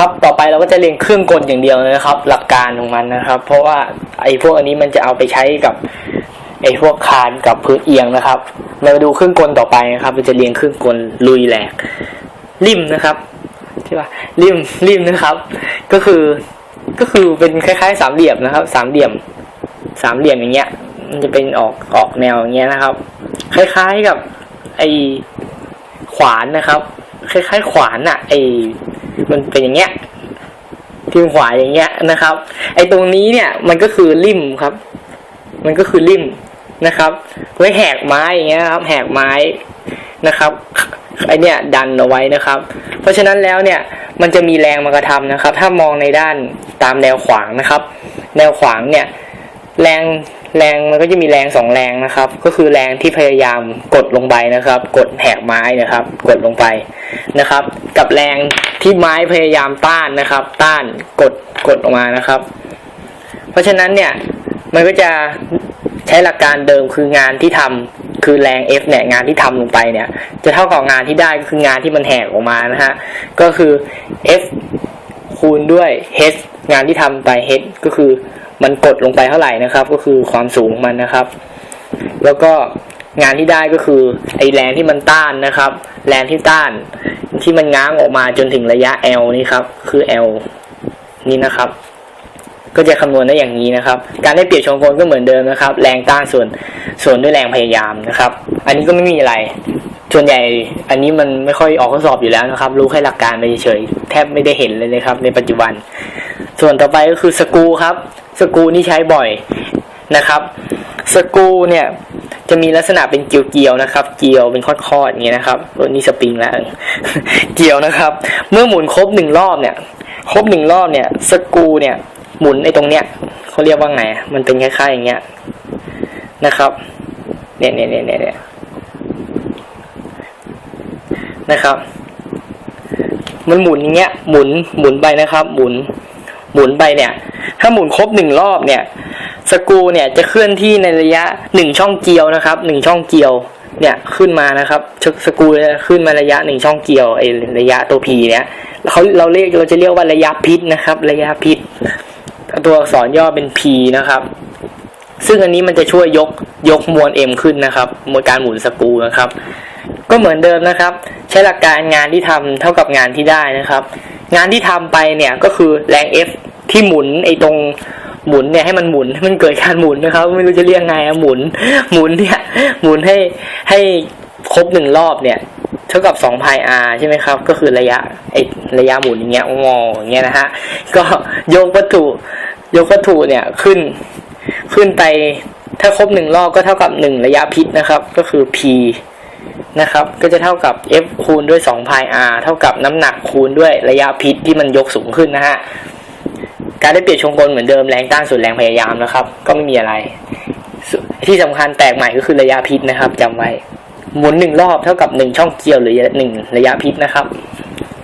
ครับ ต่อไปเราก็จะเรียนเครื่องกลอย่างเดียวนะครับ หลักการของมันนะครับ เพราะว่าไอ้พวกอันนี้มันจะเอาไปใช้กับไอ้พวกคานกับพื้นเอียงนะครับ เรามาดูเครื่องกลต่อไปนะครับเราจะเรียนเครื่องกลลุยแหลกริมนะครับที่ว่าริมริมนะครับ ก็คือก็คือเป็นคล้ายๆ สามเหลี่ยมนะครับ สามเหลี่ยม สามเหลี่ยมอย่างเงี้ย มันจะเป็นออกออกแนวอย่างเงี้ยนะครับ คล้ายๆกับไอ้ขวานนะครับ คล้ายๆ ขวานอะไอ มันเป็นอย่างเงี้ยทิ่มขวาอย่างเงี้ยนะครับ ไอตรงนี้เนี่ยมันก็คือริมครับ มันก็คือริมนะครับไว้แหกไม้อย่างเงี้ยครับ แหกไม้นะครับไอเนี่ยดันเอาไว้นะครับ เพราะฉะนั้นแล้วเนี่ยมันจะมีแรงมากระทำนะครับ ถ้ามองในด้านตามแนวขวางนะครับ แนวขวางเนี่ย แรง แรงมันก็จะมีแรงสองแรงนะครับ ก็คือแรงที่พยายามกดลงไปนะครับ กดแหกไม้นะครับ กดลงไปนะครับ กับแรงที่ไม้พยายามต้านนะครับ ต้านกดกดออกมานะครับ เพราะฉะนั้นเนี่ยมันก็จะใช้หลักการเดิมคืองานที่ทำคือแรง F เนี่ยงานที่ทำลงไปเนี่ย จะเท่ากับงานที่ได้ก็คืองานที่มันแหกออกมานะฮะก็คือ F คูณด้วย h งานที่ทำไป h ก็คือ มันกดลงไปเท่าไหร่นะครับ ก็คือความสูงมันนะครับ แล้วก็งานที่ได้ก็คือไอแรงที่มันต้านนะครับแรงที่ต้าน ที่มันง้างออกมาจนถึงระยะ L นี่ครับ คือ L นี่นะครับ ก็จะคำนวณได้อย่างนี้นะครับ การได้เปรียบชงกลก็เหมือนเดิมนะครับ แรงต้านส่วนส่วนด้วยแรงพยายามนะครับ อันนี้ก็ไม่มีอะไร ส่วนใหญ่อันนี้มันไม่ค่อยออกข้อสอบอยู่แล้วนะครับ รู้แค่หลักการไปเฉยๆแทบไม่ได้เห็นเลยนะครับ ในปัจจุบัน ส่วนต่อไปก็คือสกูครับ สกูนี่ใช้บ่อยนะครับ สกูเนี่ยจะมีลักษณะเป็นเกลียวๆนะครับ เกลียวเป็นคอดๆอย่างเงี้ยนะครับตัวนี้สปริงแล้วเกลียวนะครับ เมื่อหมุนครบหนึ่งรอบเนี่ย ครบหนึ่งรอบเนี่ย สกูเนี่ย หมุนไอ้ตรงเนี้ยเขาเรียกว่าไง มันเป็นคล้ายๆอย่างเงี้ยนะครับ เนี่ยเนี่ยเนี่ยเนี่ยนะครับ มันหมุนอย่างเงี้ย หมุน หมุนไปนะครับ หมุน หมุนไปเนี่ย ถ้าหมุนครบหนึ่งรอบเนี่ย สกูเนี่ยจะเคลื่อนที่ในระยะหนึ่งช่องเกลียวนะครับหนึ่งช่องเกลียวเนี่ยขึ้นมานะครับสกูจะขึ้นมาระยะหนึ่งช่องเกลียวไอระยะตัวพีเนี่ยเขาเราเรียกเราจะเรียกว่าระยะพิษนะครับ ระยะพิษตัวอักษรย่อเป็น P นะครับ ซึ่งอันนี้มันจะช่วยยกยกมวล M ขึ้นนะครับมวลการหมุนสกูนะครับ ก็เหมือนเดิมนะครับ ใช้หลักการงานที่ทำเท่ากับงานที่ได้นะครับ งานที่ทำไปเนี่ยก็คือแรง F ที่หมุนไอ้ตรงหมุนเนี่ยให้มันหมุนให้มันเกิดการหมุนนะครับ ไม่รู้จะเรียกไงอะหมุนหมุนเนี่ยหมุนให้ให้ครบหนึ่งรอบเนี่ยเท่ากับ2 pi r ใช่ไหมครับ ก็คือระยะไอระยะหมุนอย่างเงี้ยงออย่างเงี้ยนะฮะก็ยกวัตถุยกวัตถุเนี่ยขึ้นขึ้นไปถ้าครบหนึ่งรอบก็เท่ากับหนึ่งระยะพิษนะครับ ก็คือ p นะครับ ก็จะเท่ากับ f คูณด้วย2 pi r เท่ากับน้ำหนักคูณด้วยระยะพิษที่มันยกสูงขึ้นนะฮะ การได้เปรียบชงกลเหมือนเดิมแรงต้านส่วนแรงพยายามนะครับ ก็ไม่มีอะไร ที่สำคัญแตกใหม่ก็คือระยะพิษนะครับจำไว้ หมุนหนึ่งรอบเท่ากับหนึ่งช่องเกลียวหรือหนึ่งระยะพิษนะครับ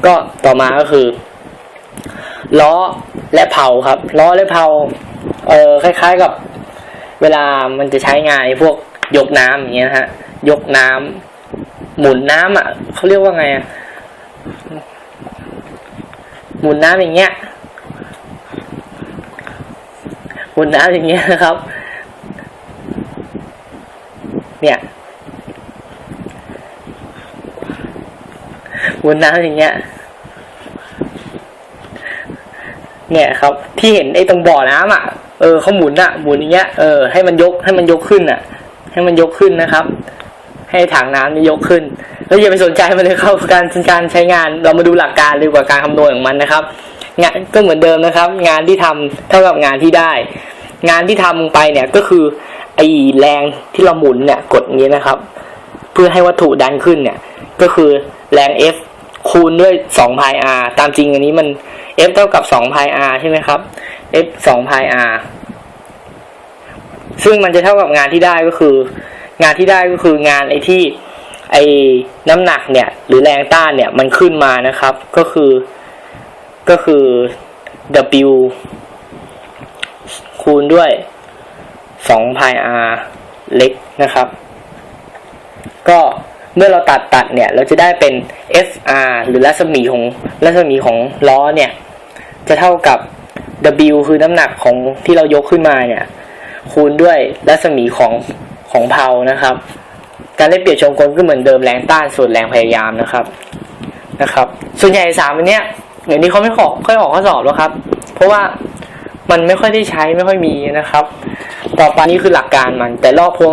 ก็ต่อมาก็คือ ล้อและเผาครับ ล้อและเผาเออคล้าย ๆกับ เวลามันจะใช้งานไอ้พวกยกน้ำอย่างเงี้ยฮะ ยกน้ำ หมุนน้ำอะเขาเรียกว่าไงอะหมุนน้ำอย่างเงี้ยหมุนน้ำอย่างเงี้ยนะครับ เนี่ยหมุนน้ำอย่างเงี้ยเนี่ยครับ ที่เห็นไอ้ตรงบ่อน้ำอะเออเขาหมุนอะหมุนอย่างเงี้ยเออให้มันยกให้มันยกขึ้นอะ ให้มันยกขึ้นนะครับ ให้ถังน้ำนี่ยกขึ้น แล้วอย่าไปสนใจมันเลยครับการการใช้งานเรามาดูหลักการดีกว่าการคำนวณของมันนะครับงานก็เหมือนเดิมนะครับ งานที่ทำเท่ากับงานที่ได้ งานที่ทำไปเนี่ยก็คือไอ้แรงที่เราหมุนเนี่ยกดงนี้นะครับ เพื่อให้วัตถุดันขึ้นเนี่ย ก็คือแรง F คูณด้วย2 pi r ตามจริงอันนี้มัน F เท่ากับ2 pi r ใช่ไหมครับ F 2 pi r ซึ่งมันจะเท่ากับงานที่ได้ก็คือ งานที่ได้ก็คืองานไอ้ที่ไอ้น้ำหนักเนี่ยหรือแรงต้านเนี่ยมันขึ้นมานะครับ ก็คือก็คือ W คูณด้วย2 pi r เล็กนะครับ ก็เมื่อเราตัดตัดเนี่ยเราจะได้เป็น FR หรือรัศมีของรัศมีของล้อเนี่ย จะเท่ากับ W คือน้ำหนักของที่เรายกขึ้นมาเนี่ย คูณด้วยรัศมีของ ของเพานะครับ การได้เปรียบชงกลก็เหมือนเดิมแรงต้านส่วนแรงพยายามนะครับนะครับ ส่วนใหญ่สามอันเนี้ยเดี๋ยวนี้เขาไม่ขอค่อยออกข้อสอบแล้วครับ เพราะว่ามันไม่ค่อยได้ใช้ไม่ค่อยมีนะครับ ต่อไปนี่คือหลักการมันแต่รอบพวง